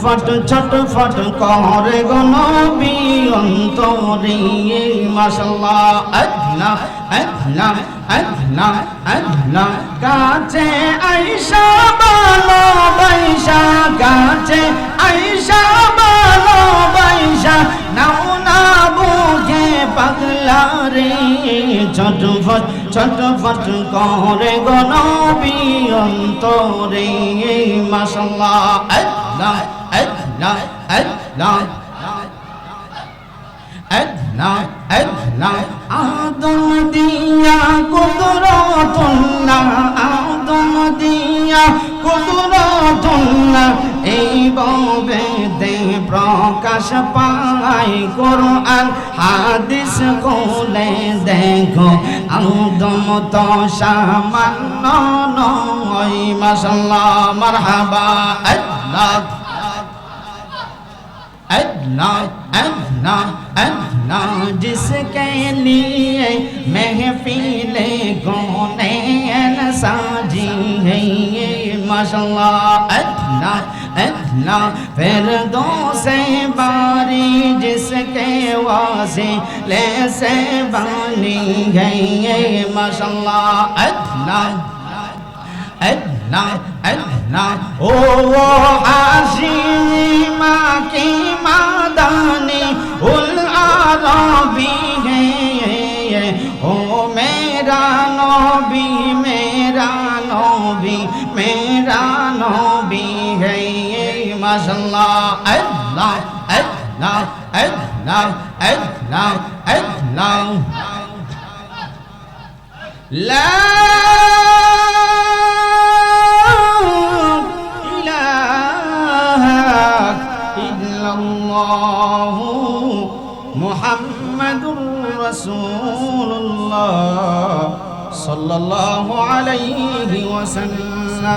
ছটফট ছটফট করে গো নবী, অন্তরে, মাশাল্লাহ। আল্লাহ আল্লাহ আল্লাহ আল্লাহ কাছে আইসা বলো বাইশা, কাছে আইসা বলো বাইশা। নাও না বুঝে পাগলা রে ছটফট ছটফট করে গো নবী, অন্তরে মাশাল্লাহ আল্লাহ আল্লাহ আল্লাহ আল্লাহ আল্লাহ আদম দিয়া কুদরতুল্লাহ আদম দিয়া কুদরতুল্লাহ এই ববে দে প্রকাশ পাই কোরআন, হাদিস কোলে দেখো, আদম তো সামান্য নয়, মাশাল্লাহ, মারহাবা আল্লাহ अल्लाह अल्लाह अल्लाह जिसके लिए महफिल गोने साजी है ये माशाल्लाह अल्लाह अल्लाह फिर दो से बारी जिसके वासे ले से बानी है ये माशाल्लाह अल्लाह अल्लाह अल्लाह ओ वो हाशिमी माँ की মেরা নবী মেরা নবী মেরা নবী হে মাশাল্লাহ আল্লাহ আল্লাহ আল্লাহ আল্লাহ আল্লাহ لا إله إلا الله محمد صلى الله عليه وسلم.